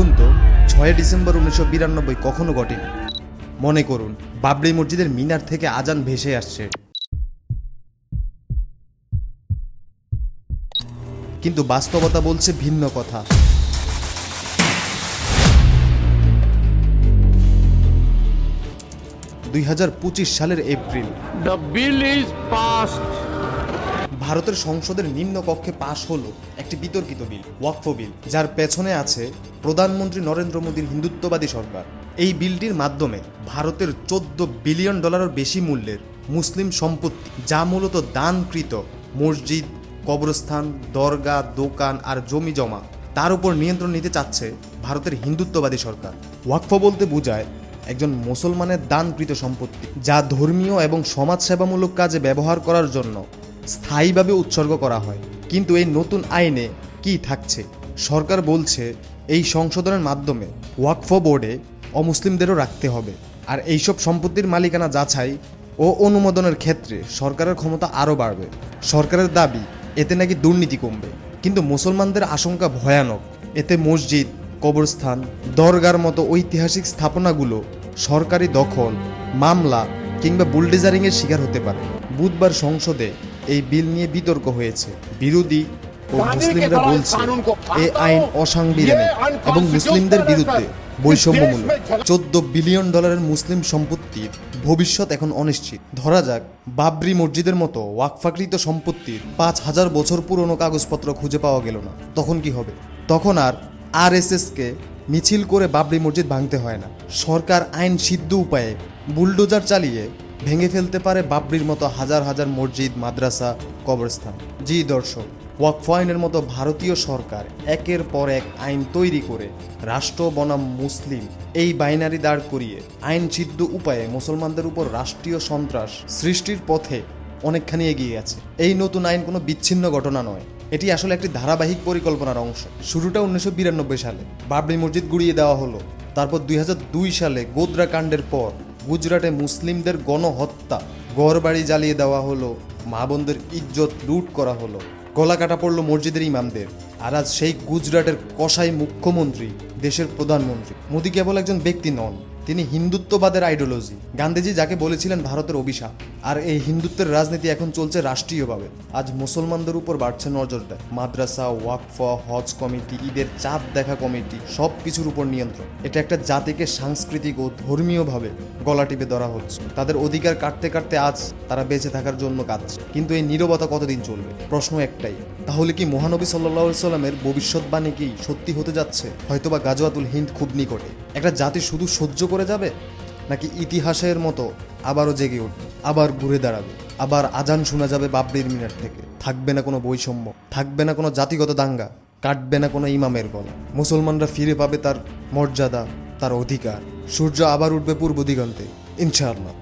ভাবুন তো ছয় ডিসেম্বর উনিশশো বিরানব্বই কখনো ঘটেনি। মনে করুন, বাবরি মসজিদের মিনার থেকে আজান ভেসে আসছে। কিন্তু বাস্তবতা বলছে ভিন্ন কথা। দুই হাজার পঁচিশ সালের April. The bill is passed. ভারতের সংসদের নিম্ন কক্ষে পাশ হল একটি বিতর্কিত বিল, ওয়াকফ বিল, যার পেছনে আছে প্রধানমন্ত্রী নরেন্দ্র মোদীর হিন্দুত্ববাদী সরকার। এই বিলটির মাধ্যমে ভারতের চোদ্দ বিলিয়ন ডলারের বেশি মূল্যের মুসলিম সম্পত্তি, যা মূলত দানকৃত মসজিদ, কবরস্থান দরগা দোকান আর জমি জমা, তার উপর নিয়ন্ত্রণ নিতে চাচ্ছে ভারতের হিন্দুত্ববাদী সরকার। ওয়াকফ বলতে বোঝায় একজন মুসলমানের দানকৃত সম্পত্তি, যা ধর্মীয় এবং সমাজসেবামূলক কাজে ব্যবহার করার জন্য স্থায়ীভাবে উৎসর্গ করা হয়। কিন্তু এই নতুন আইনে কি থাকছে? সরকার বলছে, এই সংশোধনের মাধ্যমে ওয়াকফ বোর্ডে অমুসলিমদেরও রাখতে হবে। আর এইসব সম্পত্তির মালিকানা যাচাই ও অনুমোদনের ক্ষেত্রে সরকারের ক্ষমতা আরও বাড়বে। সরকারের দাবি, এতে নাকি দুর্নীতি কমবে। কিন্তু মুসলমানদের আশঙ্কা ভয়ানক। এতে মসজিদ, কবরস্থান, দরগার মতো ঐতিহাসিক স্থাপনাগুলো সরকারি দখল, মামলা কিংবা বুলডেজারিংয়ের শিকার হতে পারে। বুধবার সংসদে এই বিল নিয়ে বিতর্ক হয়েছে। বিরোধী ও মুসলিমরা বলছে এ আইন অসাংবিধানিক এবং মুসলিমদের বিরুদ্ধে বৈষম্যমূলক। চোদ্দ বিলিয়ন ডলারের মুসলিম সম্পত্তির ভবিষ্যৎ এখন অনিশ্চিত। ধরা যাক বাবরি মসজিদের মতো ওয়াকফাকৃত সম্পত্তির পাঁচ হাজার বছর পুরনো কাগজপত্র খুঁজে পাওয়া গেল না। তখন কি হবে? তখন আর আরএসএসকে মিছিল করে বাবরি মসজিদ ভাঙতে হয় না। সরকার আইন সিদ্ধ উপায়ে বুলডোজার চালিয়ে ভেঙে ফেলতে পারে বাবরির মতো হাজার হাজার মসজিদ, মাদ্রাসা, কবরস্থান। জি দর্শক ওয়াকফ আইনের মতো ভারতীয় সরকার একের পর এক আইন তৈরি করে রাষ্ট্র বনাম মুসলিম এই বাইনারি দাঁড় করিয়ে আইন সিদ্ধ উপায়ে মুসলমানদের উপর রাষ্ট্রীয় সন্ত্রাস সৃষ্টির পথে অনেকখানি এগিয়ে গেছে। এই নতুন আইন কোনো বিচ্ছিন্ন ঘটনা নয়। এটি আসলে একটি ধারাবাহিক পরিকল্পনার অংশ। শুরুটা উনিশশো বিরানব্বই সালে। বাবরি মসজিদ গুড়িয়ে দেওয়া হলো। তারপর দুই হাজার দুই সালে গোদ্রা কাণ্ডের পর গুজরাটে মুসলিমদের গণহত্যা। ঘরবাড়ি জ্বালিয়ে দেওয়া হলো। মা বোনদের ইজ্জত লুট করা হলো। গলা কাটা পড়ল মসজিদের ইমামদের। আর আজ সেই গুজরাটের কসাই মুখ্যমন্ত্রী, দেশের প্রধানমন্ত্রী। মোদি কেবল একজন ব্যক্তি নন তিনি হিন্দুত্ববাদের আইডিওলজি গান্ধীজি যাকে বলেছিলেন ভারতের অভিশাপ। আর এই হিন্দুত্বের রাজনীতি এখন চলছে রাষ্ট্রীয়ভাবে। আজ মুসলমানদের উপর বাড়ছে নজরদার। মাদ্রাসা, ওয়াকফ, হজ কমিটি, ঈদের চাঁদ দেখা কমিটি, সব কিছুর উপর নিয়ন্ত্রণ। এটা একটা জাতিকে সাংস্কৃতিক ও ধর্মীয়ভাবে গলা টিপে ধরা হচ্ছে। তাদের অধিকার কাটতে কাটতে আজ তারা বেঁচে থাকার জন্য কাঁদছে। কিন্তু এই নীরবতা কতদিন চলবে? প্রশ্ন একটাই। তাহলে কি মহানবী সাল্লাহ সাল্লামের ভবিষ্যৎবাণী কি সত্যি হতে যাচ্ছে? হয়তোবা গাজওয়াতুল হিন্দ খুব নিকটে। একটা জাতি শুধু সহ্য করে যাবে? নাকি ইতিহাসের মতো আবারও জেগে উঠবে, আবার ঘুরে দাঁড়াবে, আবার আজান শোনা যাবে বাবরির মিনার থেকে? থাকবে না কোনো বৈষম্য, থাকবে না কোনো জাতিগত দাঙ্গা, কাটবে না কোনো ইমামের গলা। মুসলমানরা ফিরে পাবে তার মর্যাদা, তার অধিকার। সূর্য আবার উঠবে পূর্ব দিগন্তে, ইনশাআল্লাহ।